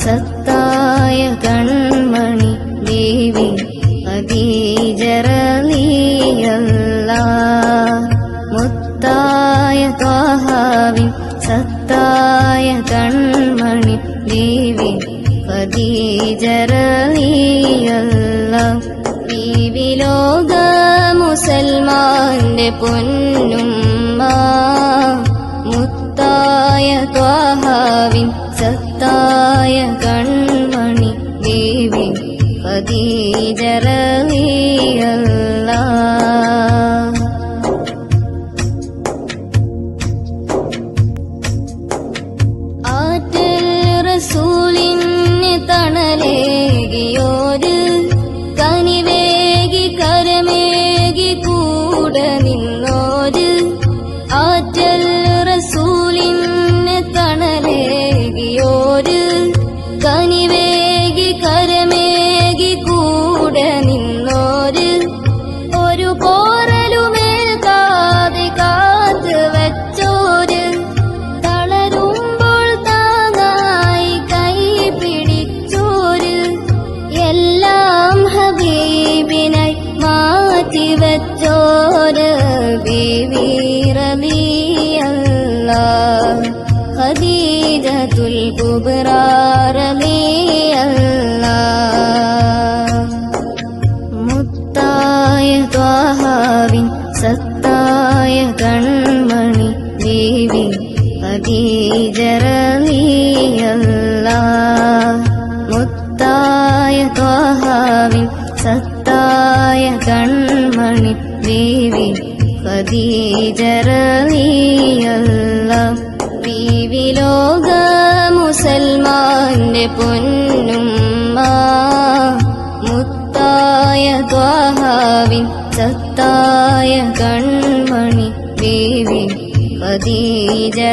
സത്തായ കൺമണി ദേവി അതീജറലിയല്ല മുത്തായ ത്വാഹാവി സത്തായ കൺമണി ദേവി അതീജറലിയല്ല ദേവി ലോക മുസൽമാന്റെ പൊന്നുമ്മ മുത്തായ ത്വാഹാവിൻ സത്തായ കൺമണി ദേവി ഖദീജറലിയല്ല കനിവേകി കരമേകി കൂടെ നിന്നോര് ഒരു പോറലുമേൽക്കാതെ കാത്ത് വെച്ചോര് തളരുമ്പോൾ താങ്ങായി കൈ പിടിച്ചോര് എല്ലാം ഹബീബിനായി മാറ്റി വെച്ചോര് ബീവീറലിയല്ല ഖദീജത്തുൽ കുബ്രാറലിയല്ല മുത്തായ ത്വാഹാവിൻ സത്തായ കൺമണി ദേവി ഖദീജറലിയല്ല മുത്തായ ത്വാഹാവിൻ സത്തായ കൺമണി ദേവി ഖദീജറലിയല്ല മുസൽമാന്റെ പൊന്നുമ്മ മുത്തായ ത്വാഹാവിൻ സത്തായ കൺമണി ദേവി ഖദീജറലിയല്ല